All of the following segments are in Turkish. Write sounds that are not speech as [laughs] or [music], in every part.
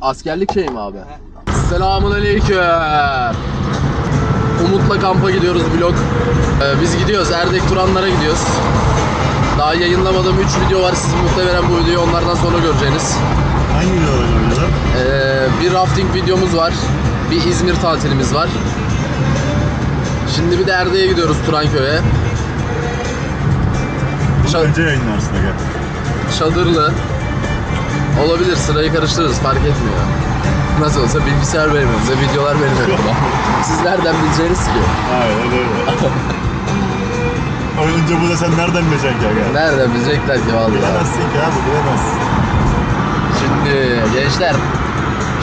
Askerlik şey mi abi? Selamun aleyküm. Umut'la kampa gidiyoruz vlog. Ee, biz gidiyoruz. Erdek Turanlara gidiyoruz. Daha yayınlamadığım 3 video var. Siz muhtemelen bu videoyu onlardan sonra göreceğiniz. Hangi videoları görüyorlar? Ee, bir rafting videomuz var. Bir İzmir tatilimiz var. Şimdi bir de Erdek'e gidiyoruz Turanköy'e. Bunu önce yayınlarsın aga. Çadırlı. Olabilir sırayı karıştırırız fark etmiyor. Nasıl olsa bilgisayar benim elimde, videolar benim elimde. [laughs] Siz nereden bileceğiniz ki? Aynen öyle. Önce bu da sen nereden bileceksin aga? Nereden bilecekler ki vallahi. Bilemezsin ki abi bilemezsin. Şimdi gençler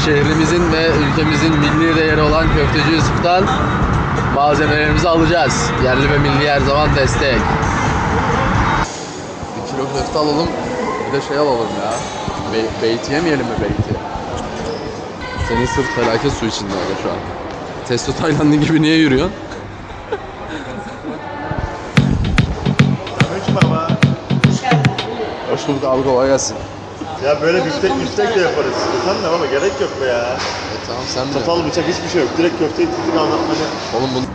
şehrimizin ve ülkemizin milli değeri olan Köfteci Yusuf'tan malzemelerimizi alacağız. Yerli ve milli her zaman destek. Bir kilo köfte alalım. Bir de şey alalım ya. Be beyti yemeyelim mi beyti? Senin sırt felaket su içinde öyle şu an. Testo Tayland'ın gibi niye yürüyorsun? Selamünaleyküm baba. Hoş bulduk abi kolay gelsin. Ya böyle biftek biftek de yaparız. Utan da baba gerek yok be ya. E, tamam sen de. Çatal bıçak hiçbir şey yok. Direkt köfteyi titrik anlatmaca. Oğlum bunu...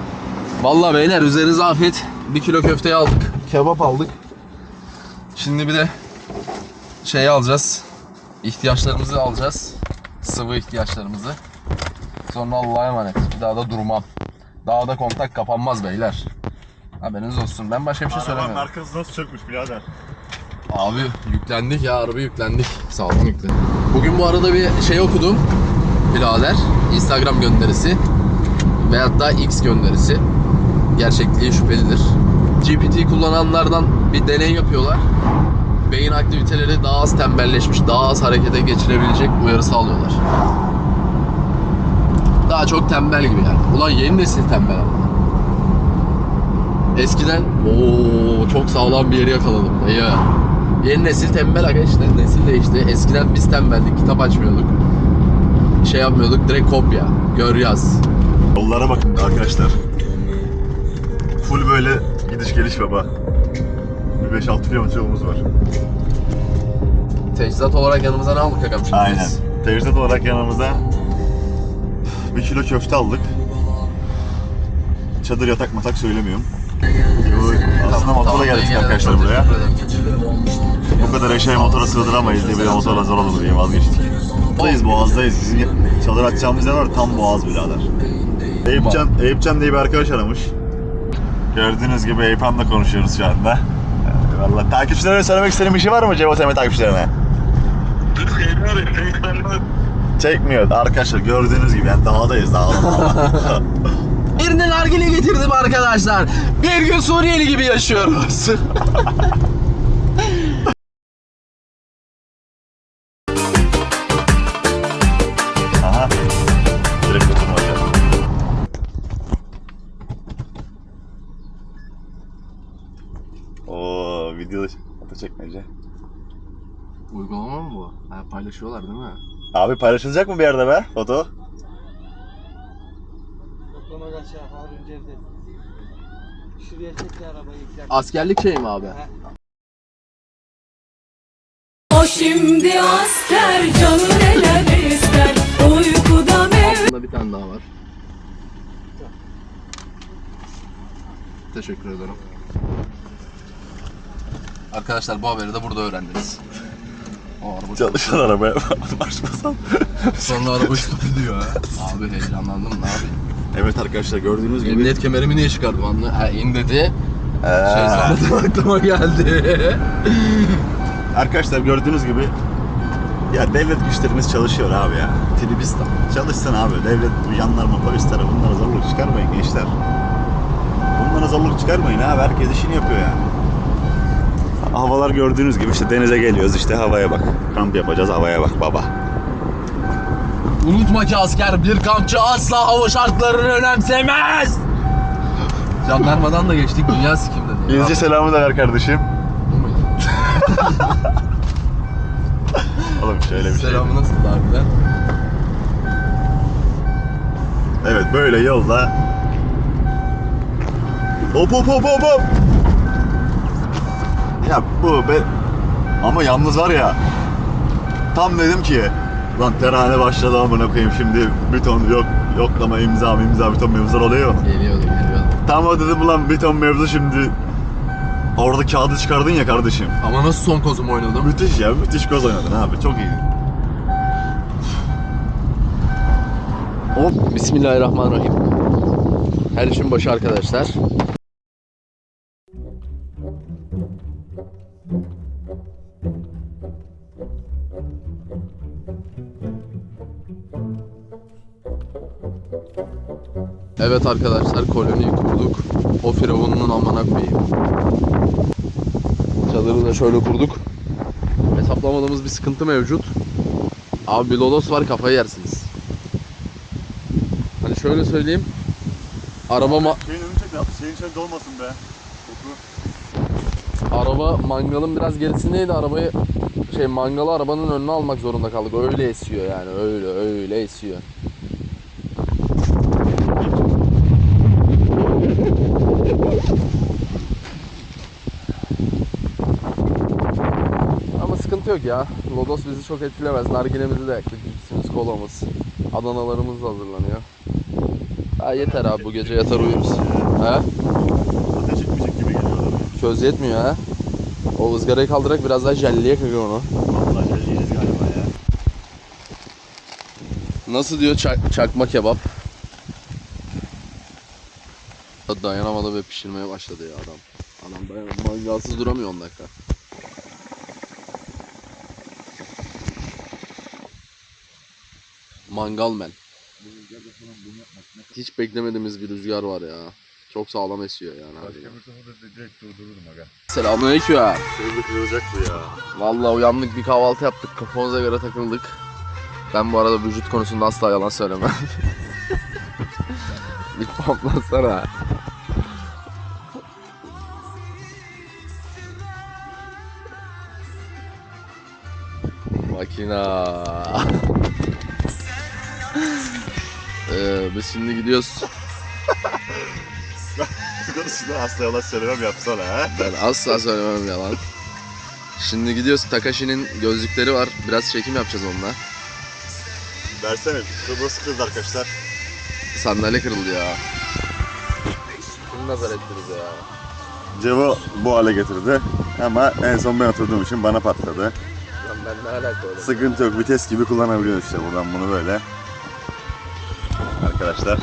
Vallahi beyler üzerinize afiyet. Bir kilo köfteyi aldık. Kebap aldık. Şimdi bir de şey alacağız. İhtiyaçlarımızı alacağız. Sıvı ihtiyaçlarımızı. Sonra Allah'a emanet. Bir daha da durmam. Daha da kontak kapanmaz beyler. Haberiniz olsun. Ben başka bir şey Arabanın söylemiyorum. arkası nasıl çökmüş birader? Abi yüklendik ya araba yüklendik. Sağlam yüklendik. Bugün bu arada bir şey okudum. Birader. Instagram gönderisi. Veyahut da X gönderisi. Gerçekliği şüphelidir. GPT kullananlardan bir deney yapıyorlar. Beyin aktiviteleri daha az tembelleşmiş, daha az harekete geçirebilecek uyarı sağlıyorlar. Daha çok tembel gibi yani. Ulan yeni nesil tembel ama. Eskiden ooo çok sağlam bir yeri yakaladım dayı. Yeni nesil tembel aga işte nesil değişti. Eskiden biz tembeldik kitap açmıyorduk. Şey yapmıyorduk direkt kopya. Gör yaz. Yollara bakın arkadaşlar. Full böyle gidiş geliş baba. Bir 5-6 kilometre yolumuz var. Teçhizat olarak yanımıza ne aldık agam şimdi Aynen. biz? Tevzat olarak yanımıza bir kilo köfte aldık. Çadır yatak matak söylemiyorum. Bu- Aslında Tamam, motorla tamam, geldik iyi arkadaşlar buraya. Teşekkür ederim. Bu kadar eşeği motora sığdıramayız diye bir de motorla zor olur diye vazgeçtik. Boğazdayız, Boğaz'dayız. Bizim çadır açacağımız yer var tam Boğaz birader. Eyüpcan, Eyüpcan diye bir arkadaş aramış. Gördüğünüz gibi Eyüphan'la konuşuyoruz şu anda. Vallahi takipçilerime söylemek istediğim bir şey var mı Cevat Emre takipçilerine? Çekmiyor arkadaşlar gördüğünüz gibi yani dağdayız dağda [laughs] dağda. Birine nargile getirdim arkadaşlar. Bir gün Suriyeli gibi yaşıyoruz. [laughs] çekmece. Uygulama mı bu? Ha, paylaşıyorlar değil mi? Abi paylaşılacak mı bir yerde be foto? Toplama aşağı Harun Cevdet. Şuraya ya arabayı. güzel. Askerlik şey mi abi? O şimdi asker canı neler ister Uykuda mev Altında bir tane daha var. Teşekkür ederim. Arkadaşlar bu haberi de burada öğrendiniz. O araba Çalışan arabaya [laughs] başlasan. Sonra araba ha. Abi heyecanlandım ne yapayım? Evet arkadaşlar gördüğünüz gibi. Emniyet kemerimi niye çıkardım anla? Ha in dedi. Ee, Şey sonradan aklıma geldi. arkadaşlar gördüğünüz gibi ya devlet güçlerimiz çalışıyor abi ya. Tribistan. Çalışsın abi. Devlet, bu jandarma, polisler bunlara zorluk çıkarmayın gençler. Bunlara zorluk çıkarmayın abi. Herkes işini yapıyor yani. Havalar gördüğünüz gibi işte denize geliyoruz işte havaya bak. Kamp yapacağız havaya bak baba. Unutma ki asker bir kampçı asla hava şartlarını önemsemez. Jandarmadan da geçtik dünya sikimde. İngilizce selamı da ver kardeşim. Oğlum şöyle bir şey. Selamı nasıl harbiden? Evet böyle yolda. Hop hop hop hop hop. Ya bu be. Ama yalnız var ya. Tam dedim ki Lan terane başladı amına koyayım şimdi bir ton yok yoklama imza imza bir ton mevzular oluyor. Geliyordu geliyordu. Tam o dedim ulan bir ton mevzu şimdi orada kağıdı çıkardın ya kardeşim. Ama nasıl son kozumu oynadım? Müthiş ya müthiş göz oynadın abi çok iyi. Hop. Bismillahirrahmanirrahim. Her işin başı arkadaşlar. Evet arkadaşlar koloniyi kurduk. O firavunun amına koyayım. Çadırı da şöyle kurduk. Hesaplamadığımız bir sıkıntı mevcut. Abi bir lodos var kafayı yersiniz. Hani şöyle söyleyeyim. Arabama Şeyin önünü çek abi şeyin içinde olmasın be. Koku. araba mangalın biraz gerisindeydi. Arabayı şey mangalı arabanın önüne almak zorunda kaldık. Öyle esiyor yani. Öyle öyle esiyor. Ama sıkıntı yok ya. Lodos bizi çok etkilemez. Nargilemizi de yaktık. Cipsimiz, kolamız. Adanalarımız da hazırlanıyor. Ha yeter abi bu gece yatar uyuruz. He? Ateş etmeyecek gibi geliyor adamı. Yetmiyor ha. O ızgarayı kaldırarak biraz daha jelliye kırıyor onu. Vallahi yiyeceğiz galiba ya. Nasıl diyor çak- çakma kebap? Dayanamadı ve pişirmeye başladı ya adam. Adam dayanamadı. Mangalsız duramıyor 10 dakika. Mangalmen. Hiç beklemediğimiz bir rüzgar var ya. Çok sağlam esiyor yani. harbiden. bir topu direkt durdururum aga. Selamünaleyküm. Şöyle kırılacak bu ya. Vallahi uyandık bir kahvaltı yaptık kafamıza göre takıldık. Ben bu arada vücut konusunda asla yalan söylemem. [laughs] bir pomplasana. Makina. Ee, biz şimdi gidiyoruz. Konusunda hasta yalan söylemem yapsana ha. Ben asla söylemem yalan. Şimdi gidiyoruz. Takashi'nin gözlükleri var. Biraz çekim yapacağız onunla. Versene. Burası kırıldı arkadaşlar. Sandalye kırıldı ya. Kim nazar ettiniz ya? Cevo bu hale getirdi. Ama en son ben oturduğum için bana patladı. Lan ben ne alaka oğlum? Sıkıntı yok. Vites gibi kullanabiliyorsun işte buradan bunu böyle. Arkadaşlar.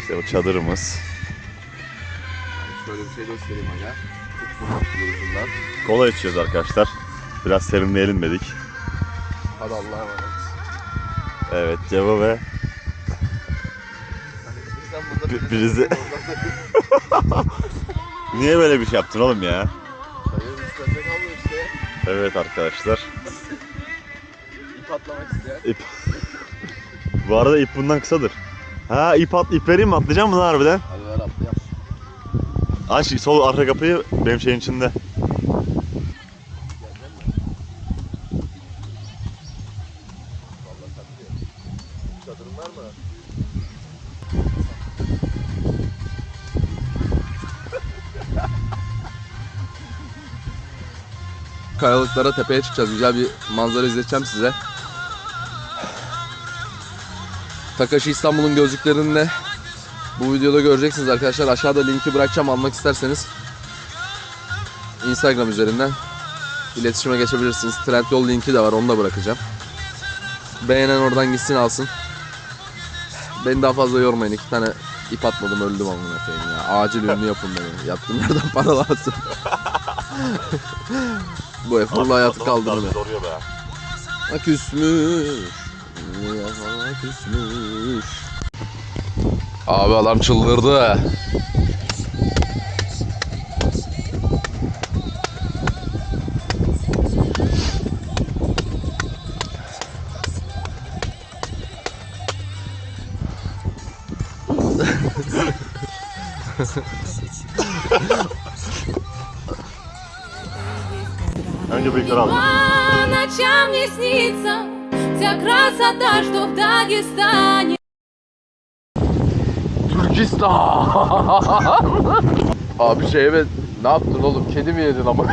İşte bu çadırımız. Şöyle bir şey göstereyim. Ucundan. Kola içiyoruz arkadaşlar. Biraz serinleyelim dedik. Hadi Allah'a emanet. Evet Cevo ve Bir- birisi- [laughs] Niye böyle bir şey yaptın oğlum ya? Hayır işte. Evet arkadaşlar. İp atlamak isteyen. İp. Bu arada ip bundan kısadır. Ha ip at ip vereyim mi atlayacağım mı lan harbiden? Hadi ver atlayalım. Aç sol arka kapıyı benim şeyin içinde. Kayalıklara tepeye çıkacağız. Güzel bir manzara izleteceğim size. Takashi İstanbul'un gözlüklerini de bu videoda göreceksiniz arkadaşlar. Aşağıda linki bırakacağım almak isterseniz. Instagram üzerinden iletişime geçebilirsiniz. Trendyol linki de var onu da bırakacağım. Beğenen oradan gitsin alsın. Beni daha fazla yormayın. iki tane ip atmadım öldüm amına koyayım ya. Acil ünlü yapın beni. Yattığım yerden para lazım. [laughs] Bu eforla hayatı be. Ha küsmüş. Abi adam çıldırdı. Ангел Викторовна. По ночам не снится Вся красота, что в Дагестане Türkistan. [laughs] Abi şey evet ne yaptın oğlum? Kedi mi yedin ama? [laughs]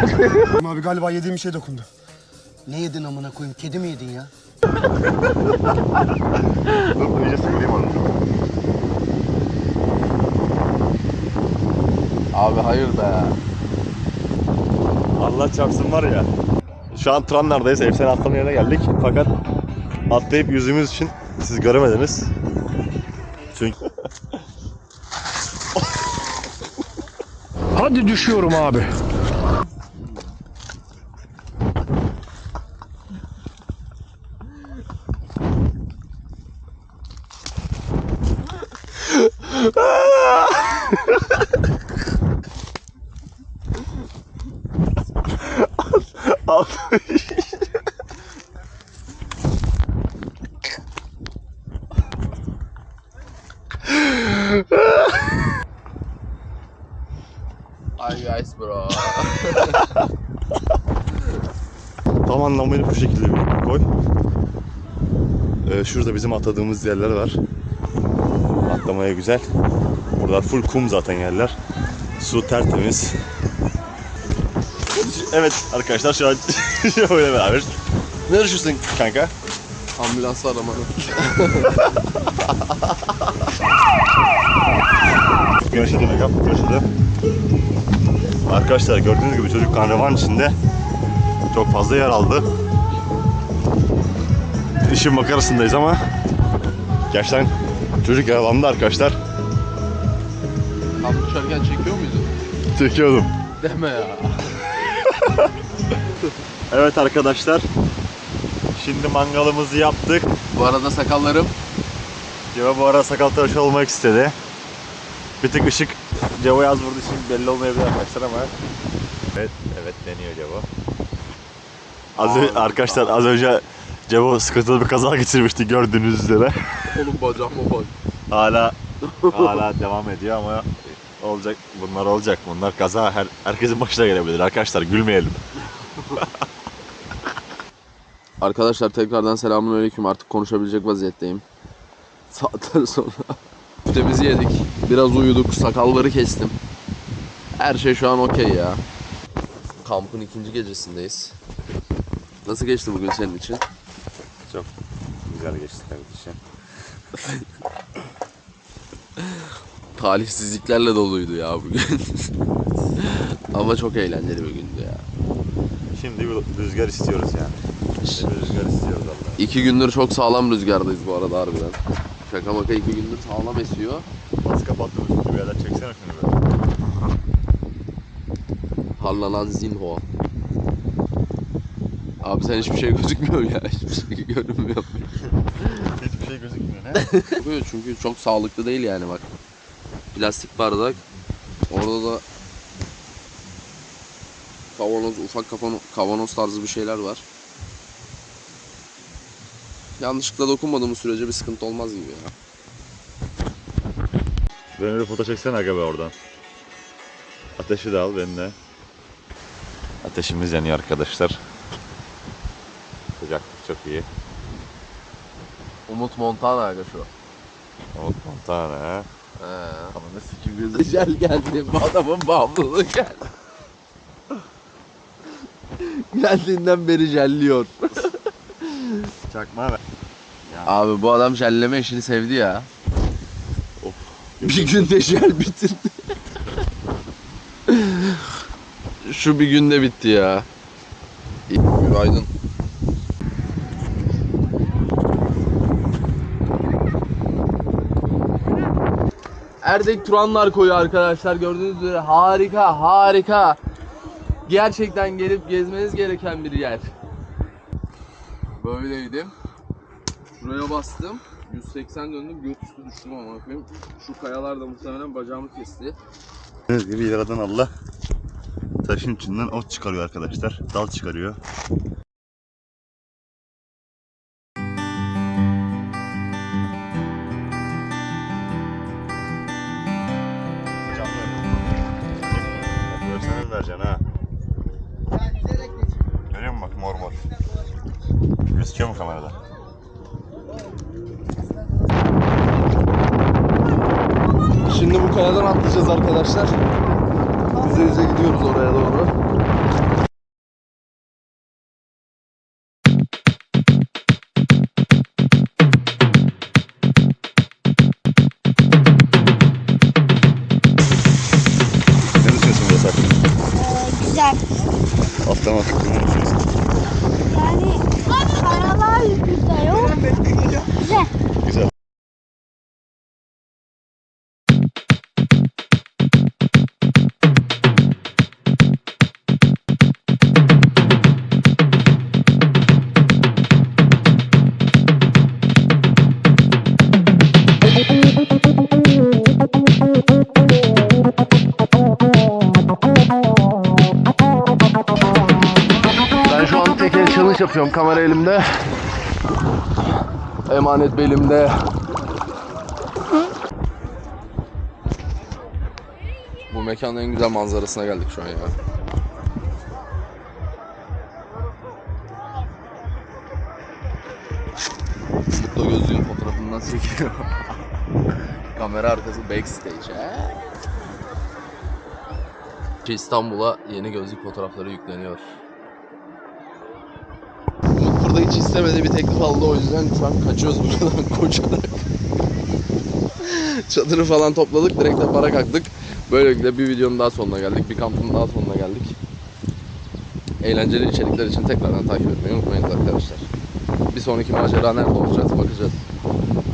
Abi galiba yediğim bir şey dokundu. Ne yedin amına koyayım? Kedi mi yedin ya? Dur iyice sıkılayım onu. Abi hayır be. Allah çarpsın var ya. Şu an Tranlar'dayız. Efsane atlama yerine geldik. Fakat atlayıp yüzümüz için siz göremediniz. Çünkü Hadi düşüyorum abi. Hi guys bro. tam anlamıyla bu şekilde bir koy. Ee, şurada bizim atladığımız yerler var. Atlamaya güzel. Buralar full kum zaten yerler. Su tertemiz. Evet arkadaşlar şu an [laughs] böyle beraber. Ne düşünüyorsun kanka? Ambulans aramanı. [laughs] Görüşürüz Megap. Görüşürüz. Arkadaşlar gördüğünüz gibi çocuk karnavan içinde çok fazla yer aldı. İşin makarasındayız ama gerçekten çocuk yaralandı arkadaşlar. Tam düşerken çekiyor muydun? Çekiyordum. Deme ya. Evet arkadaşlar. Şimdi mangalımızı yaptık. Bu arada sakallarım Ceva bu ara sakal tıraşı olmak istedi. Bir tık ışık Cevo yaz vurduğu için belli olmayabilir arkadaşlar ama. Evet, evet deniyor Cevo. Az ö- arkadaşlar az önce Cevo sıkıntılı bir kaza geçirmişti gördüğünüz üzere. oğlum bacağıma bak. hala [laughs] hala devam ediyor ama olacak bunlar olacak. Bunlar kaza her herkesin başına gelebilir arkadaşlar gülmeyelim. [laughs] Arkadaşlar tekrardan selamünaleyküm. Artık konuşabilecek vaziyetteyim. Saatler sonra. Köftemizi yedik. Biraz uyuduk. Sakalları kestim. Her şey şu an okey ya. Kampın ikinci gecesindeyiz. Nasıl geçti bugün senin için? Çok güzel geçti kardeşim. [laughs] Talihsizliklerle doluydu ya bugün. [laughs] Ama çok eğlenceli bir gündü ya. Şimdi bir rüzgar istiyoruz yani. Şimdi rüzgar istiyoruz Allah. İki gündür çok sağlam rüzgardayız bu arada harbiden. Şaka maka iki gündür sağlam esiyor. Bas kapattım üstünü bir yerden çeksene şunu böyle. [laughs] Harlanan Zinho. Abi sen hiçbir şey gözükmüyor ya. Hiçbir şey görünmüyor. [laughs] Hiçbir şey gözükmüyor ne? Çünkü çok sağlıklı değil yani bak. Plastik bardak. Orada da kavanoz, ufak kavanoz tarzı bir şeyler var. Yanlışlıkla dokunmadığımız sürece bir sıkıntı olmaz gibi ya. Beni de foto çeksene aga be oradan. Ateşi de al benimle. Ateşimiz yanıyor arkadaşlar. Sıcaklık çok iyi. Umut Montana aga şu. Umut Montana ha. He. Ama ne sikim gözü. Jel geldi. Bu adamın bağımlılığı geldi. Geldiğinden beri jelliyor. Çakma ver. Abi bu adam jelleme işini sevdi ya. Of. Bir [laughs] günde jel bitirdi. [laughs] Şu bir günde bitti ya. Günaydın. Erdek Turanlar koyu arkadaşlar gördüğünüz üzere harika harika. Gerçekten gelip gezmeniz gereken bir yer. Böyleydim. Şuraya bastım. 180 döndüm. Göt üstü düştüm ama koyayım. Şu kayalar da muhtemelen bacağımı kesti. Gördüğünüz gibi yaradan Allah taşın içinden ot çıkarıyor arkadaşlar. Dal çıkarıyor. Görsene vereceksin ha. Gözüküyor mu kamerada? Şimdi bu kayadan atlayacağız arkadaşlar. Yüze yüze gidiyoruz oraya doğru. Yapıyorum. Kamera elimde. Emanet belimde. Bu mekanın en güzel manzarasına geldik şu an ya. Mutlu gözlüğün fotoğrafından çekiyor. [laughs] Kamera arkası backstage. he? İstanbul'a yeni gözlük fotoğrafları yükleniyor. Hiç bir teklif aldı o yüzden şu an kaçıyoruz buradan [laughs] koşarak. Çadırı falan topladık direkt de para kalktık. Böylelikle bir videonun daha sonuna geldik. Bir kampın daha sonuna geldik. Eğlenceli içerikler için tekrardan takip etmeyi unutmayın arkadaşlar. Bir sonraki macera nerede olacağız bakacağız.